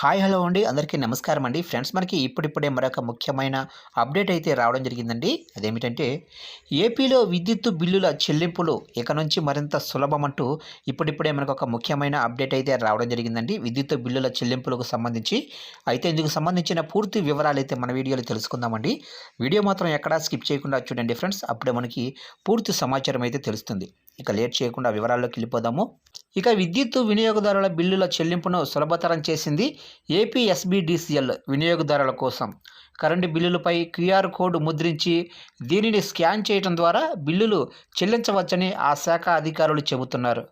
Hi hello అండి. అందరికీ నమస్కారం అండి. ఫ్రెండ్స్ మనకి ఇప్పుడిప్పుడే మరొక ముఖ్యమైన అప్డేట్ అయితే రావడం జరిగిందండి. అదేమిటంటే ఏపీలో విద్యుత్ బిల్లుల చెల్లింపులు ఇక నుంచి మరింత సులభం అంటూ ఇప్పుడిప్పుడే మనకు ఒక ముఖ్యమైన అప్డేట్ అయితే రావడం జరిగిందండి. విద్యుత్ బిల్లుల చెల్లింపులకు సంబంధించి. అయితే ఇందుకు సంబంధించిన పూర్తి వివరాలు అయితే మన వీడియోలో తెలుసుకుందామండి. వీడియో మాత్రం ఎక్కడా స్కిప్ చేయకుండా చూడండి ఫ్రెండ్స్. అప్పుడే మనకి పూర్తి సమాచారం అయితే తెలుస్తుంది. ఇక లేట్ చేయకుండా వివరాల్లోకి వెళ్ళిపోదాము. ఇక విద్యుత్ వినియోగదారుల బిల్లుల చెల్లింపును సులభతరం చేసింది ఏపీఎస్బిడిసిఎల్ వినియోగదారుల కోసం. కరెంటు బిల్లులపై క్యూఆర్ కోడ్ ముద్రించి దీనిని స్కాన్ చేయడం ద్వారా బిల్లులు చెల్లించవచ్చని ఆ శాఖ అధికారులు చెబుతున్నారు.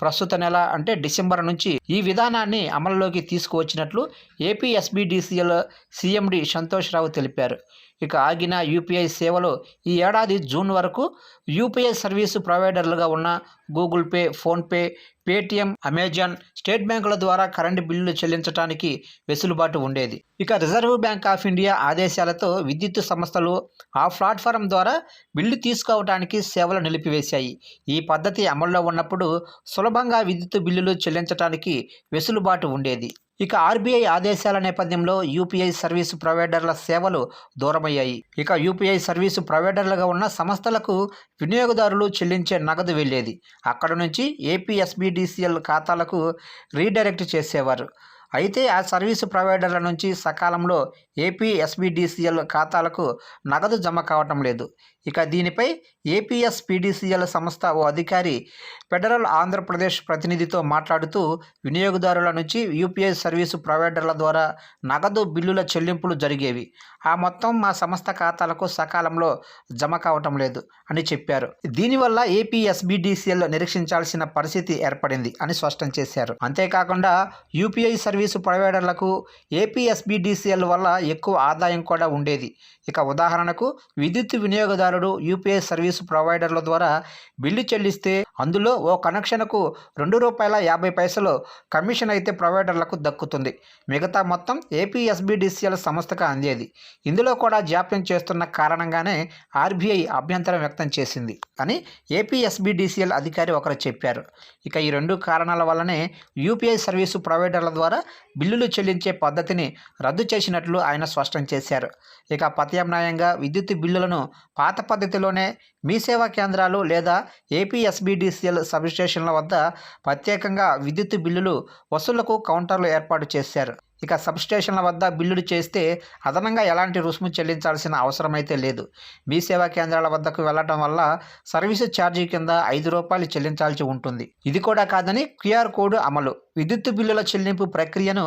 ప్రస్తుత నెల అంటే డిసెంబర్ నుంచి ఈ విధానాన్ని అమలులోకి తీసుకువచ్చినట్లు AP SBDCL CMD Santosh Rao తెలిపారు. ఇక ఆగిన యూపీఐ సేవలు ఈ ఏడాది జూన్ వరకు యూపీఐ సర్వీసు ప్రొవైడర్లుగా ఉన్న Google Pay PhonePe Paytm Amazon state బ్యాంకుల ద్వారా కరెంటు బిల్లులు చెల్లించడానికి వెసులుబాటు ఉండేది. ఇక రిజర్వ్ బ్యాంక్ ఆఫ్ ఇండియా ఆదేశాలతో విద్యుత్ సంస్థలు ఆ ప్లాట్ఫారం ద్వారా బిల్లు తీసుకోవడానికి సేవలు నిలిపివేశాయి. ఈ పద్ధతి అమల్లో ఉన్నప్పుడు సులభంగా విద్యుత్ బిల్లులు చెల్లించడానికి వెసులుబాటు ఉండేది. ఇక ఆర్బీఐ ఆదేశాల నేపథ్యంలో యూపీఐ సర్వీసు ప్రొవైడర్ల సేవలు దూరమయ్యాయి. ఇక యూపీఐ సర్వీసు ప్రొవైడర్లుగా ఉన్న సంస్థలకు వినియోగదారులు చెల్లించే నగదు వెళ్ళేది. అక్కడ నుంచి ఏపీఎస్బిడిసిఎల్ ఖాతాలకు రీడైరెక్ట్ చేసేవారు. అయితే ఆ సర్వీసు ప్రొవైడర్ల నుంచి సకాలంలో ఏపీఎస్బిడిసిఎల్ ఖాతాలకు నగదు జమ కావటం లేదు. ఇక దీనిపై ఏపీఎస్ పీడీసీఎల్ సంస్థ ఓ అధికారి ఫెడరల్ ఆంధ్రప్రదేశ్ ప్రతినిధితో మాట్లాడుతూ వినియోగదారుల నుంచి యూపీఐ సర్వీసు ప్రొవైడర్ల ద్వారా నగదు బిల్లుల చెల్లింపులు జరిగేవి. ఆ మొత్తం మా సంస్థ ఖాతాలకు సకాలంలో జమ కావటం లేదు అని చెప్పారు. దీనివల్ల ఏపీఎస్బిడిసిఎల్ నిరీక్షించాల్సిన పరిస్థితి ఏర్పడింది అని స్పష్టం చేశారు. అంతేకాకుండా యూపీఐ సర్వీసు ప్రొవైడర్లకు ఏపీఎస్బిడిసిఎల్ వల్ల ఎక్కువ ఆదాయం కూడా ఉండేది. ఇక ఉదాహరణకు విద్యుత్ వినియోగదారుడు యూపీఐ సర్వీసు ప్రొవైడర్ల ద్వారా బిల్లు చెల్లిస్తే అందులో ఓ కనెక్షన్కు రెండు రూపాయల యాభై పైసలు కమిషన్ అయితే ప్రొవైడర్లకు దక్కుతుంది. మిగతా మొత్తం ఏపీఎస్బిడిసిఎల్ సంస్థకు అందేది. ఇందులో కూడా జాప్యం చేస్తున్న కారణంగానే ఆర్బీఐ అభ్యంతరం వ్యక్తం చేసింది అని ఏపీఎస్బిడిసిఎల్ అధికారి ఒకరు చెప్పారు. ఇక ఈ రెండు కారణాల వల్లనే యూపీఐ సర్వీసు ప్రొవైడర్ల ద్వారా బిల్లులు చెల్లించే పద్ధతిని రద్దు చేసినట్లు ఆయన స్పష్టం చేశారు. ఇక ప్రత్యామ్నాయంగా విద్యుత్ బిల్లులను పాత పద్ధతిలోనే మీ సేవా కేంద్రాలు లేదా ఆర్టీసీఎల్ సబ్స్టేషన్ల వద్ద ప్రత్యేకంగా విద్యుత్ బిల్లులు వసూళ్ళకు కౌంటర్లు ఏర్పాటు చేశారు. ఇక సబ్స్టేషన్ల వద్ద బిల్లులు చేస్తే అదనంగా ఎలాంటి రుసుము చెల్లించాల్సిన అవసరం అయితే లేదు. మీ సేవా కేంద్రాల వద్దకు వెళ్ళడం వల్ల సర్వీసు ఛార్జీ కింద ఐదు రూపాయలు చెల్లించాల్సి ఉంటుంది. ఇది కూడా కాదని క్యూఆర్ కోడ్ అమలు. విద్యుత్ బిల్లుల చెల్లింపు ప్రక్రియను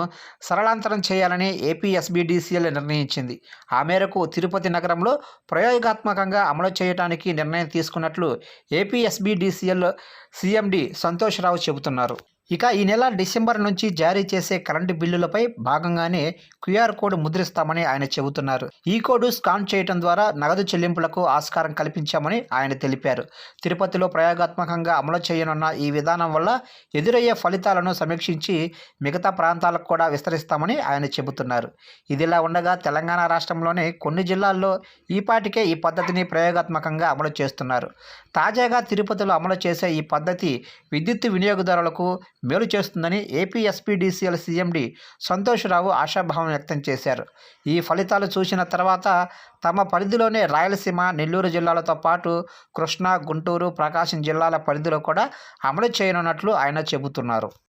సరళాంతరం చేయాలని ఏపీఎస్బిడిసిఎల్ నిర్ణయించింది. ఆ మేరకు తిరుపతి నగరంలో ప్రయోగాత్మకంగా అమలు చేయడానికి నిర్ణయం తీసుకున్నట్లు ఏపీఎస్బిడిసిఎల్ సీఎండి సంతోష్ రావు చెబుతున్నారు. ఇక ఈ నెల డిసెంబర్ నుంచి జారీ చేసే కరెంటు బిల్లులపై భాగంగానే క్యూఆర్ కోడ్ ముద్రిస్తామని ఆయన చెబుతున్నారు. ఈ కోడ్ స్కాన్ చేయడం ద్వారా నగదు చెల్లింపులకు ఆస్కారం కల్పించామని ఆయన తెలిపారు. తిరుపతిలో ప్రయోగాత్మకంగా అమలు చేయనున్న ఈ విధానం వల్ల ఎదురయ్యే ఫలితాలను సమీక్షించి మిగతా ప్రాంతాలకు కూడా విస్తరిస్తామని ఆయన చెబుతున్నారు. ఇదిలా ఉండగా తెలంగాణ రాష్ట్రంలోని కొన్ని జిల్లాల్లో ఈపాటికే ఈ పద్ధతిని ప్రయోగాత్మకంగా అమలు చేస్తున్నారు. తాజాగా తిరుపతిలో అమలు చేసే ఈ పద్ధతి విద్యుత్ వినియోగదారులకు మేలు చేస్తుందని ఏపీఎస్పీడీసీఎల్ సీఎండి సంతోష్రావు ఆశాభావం వ్యక్తం చేశారు. ఈ ఫలితాలు చూసిన తర్వాత తమ పరిధిలోనే రాయలసీమ నెల్లూరు జిల్లాలతో పాటు కృష్ణా గుంటూరు ప్రకాశం జిల్లాల పరిధిలో కూడా అమలు చేయనున్నట్లు ఆయన చెబుతున్నారు.